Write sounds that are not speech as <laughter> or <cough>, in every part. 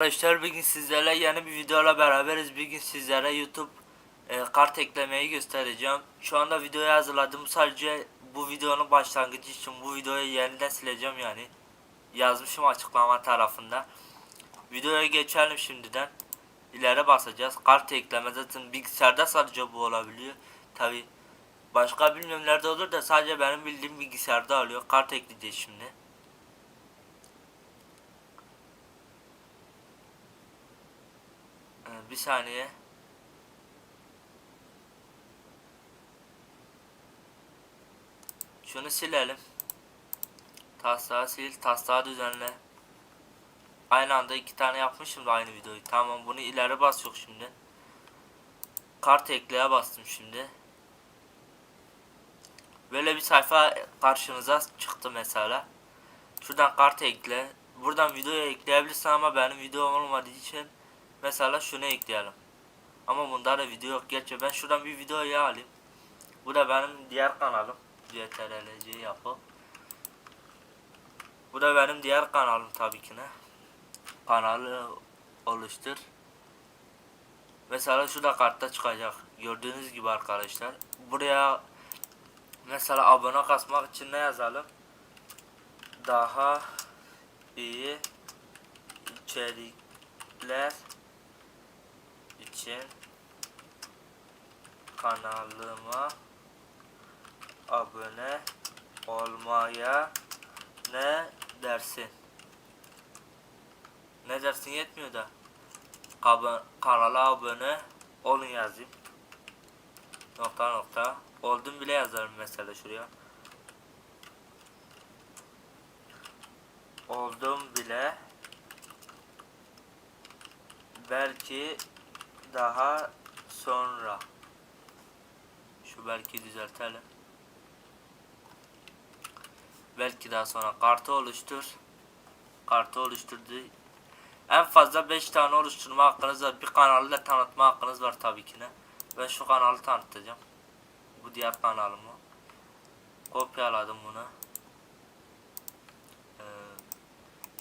Arkadaşlar bugün sizlerle yeni bir videoyla beraberiz. Bugün sizlere YouTube e, kart eklemeyi göstereceğim. Şu anda videoyu hazırladım. Sadece bu videonun başlangıcı için bu videoyu yeniden sileceğim yani. Yazmışım açıklama tarafında. Videoya geçelim şimdiden. İleri basacağız. Kart ekleme zaten bilgisayarda sadece bu olabiliyor. Tabi başka bilmiyorum nerede olur da sadece benim bildiğim bilgisayarda oluyor. Kart ekleyeceğiz şimdi. Ee, Bir saniye. Şunu silelim. Taslağı sil, taslağı düzenle. Aynı anda iki tane yapmışım da aynı videoyu. Tamam bunu ileri bas yok şimdi. Kart ekleye bastım şimdi. Böyle bir sayfa karşınıza çıktı mesela. Şuradan kart ekle. Buradan videoya ekleyebilirsin ama benim videom olmadığı için Mesela şunu ekleyelim. Ama bunda da video yok. Gerçi ben şuradan bir videoyu alayım. Bu da benim diğer kanalım. CTRLC yapı. Bu da benim diğer kanalım tabii ki ne. Kanalı oluştur. Mesela şurada kartta çıkacak. Gördüğünüz gibi arkadaşlar. Buraya mesela abone kasmak için ne yazalım? Daha iyi içerikler için kanalıma abone olmaya ne dersin? Ne dersin yetmiyor da. Kanala abone olun yazayım. Nokta nokta. Oldum bile yazarım mesela şuraya. Oldum bile. Belki daha sonra şu belki düzeltelim. Belki daha sonra kartı oluştur. Kartı oluşturdu. En fazla 5 tane oluşturma hakkınız var. Bir kanalı da tanıtma hakkınız var tabii ki ne. Ben şu kanalı tanıtacağım. Bu diğer kanalımı. Kopyaladım bunu. Ee,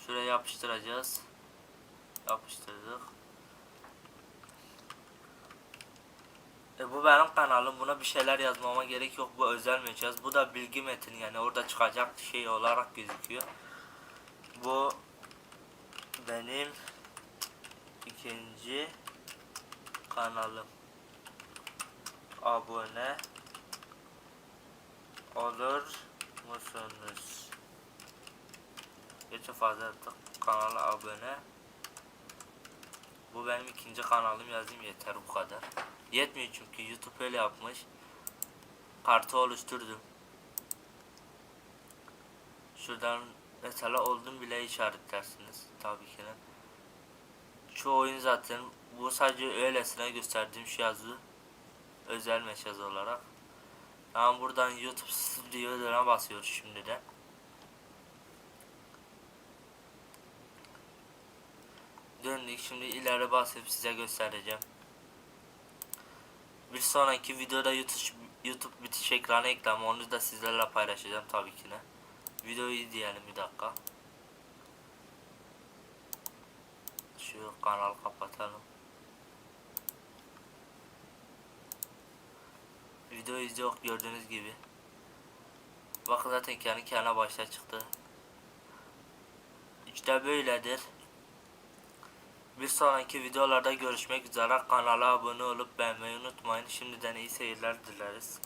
şuraya yapıştıracağız. Yapıştırdık. E bu benim kanalım. Buna bir şeyler yazmama gerek yok. Bu özel mecaz. Bu da bilgi metni yani orada çıkacak şey olarak gözüküyor. Bu benim ikinci kanalım. Abone olur musunuz? Geçen fazla yaptık. Kanala abone. Bu benim ikinci kanalım yazayım yeter bu kadar. Yetmiyor çünkü YouTube öyle yapmış. Kartı oluşturdum. Şuradan mesela oldum bile işaretlersiniz tabii ki de. Şu oyun zaten bu sadece öylesine gösterdiğim şu yazı özel meşaz olarak. Tamam buradan YouTube <laughs> Studio'ya basıyoruz şimdi de. Döndük şimdi ileri basıp size göstereceğim. Bir sonraki videoda YouTube, YouTube bitiş ekranı eklem onu da sizlerle paylaşacağım tabii ki de. Videoyu izleyelim bir dakika. Şu kanalı kapatalım. Video izliyor gördüğünüz gibi. Bakın zaten kendi kendine başta çıktı. İşte böyledir. Bir sonraki videolarda görüşmek üzere. Kanala abone olup beğenmeyi unutmayın. Şimdiden iyi seyirler dileriz.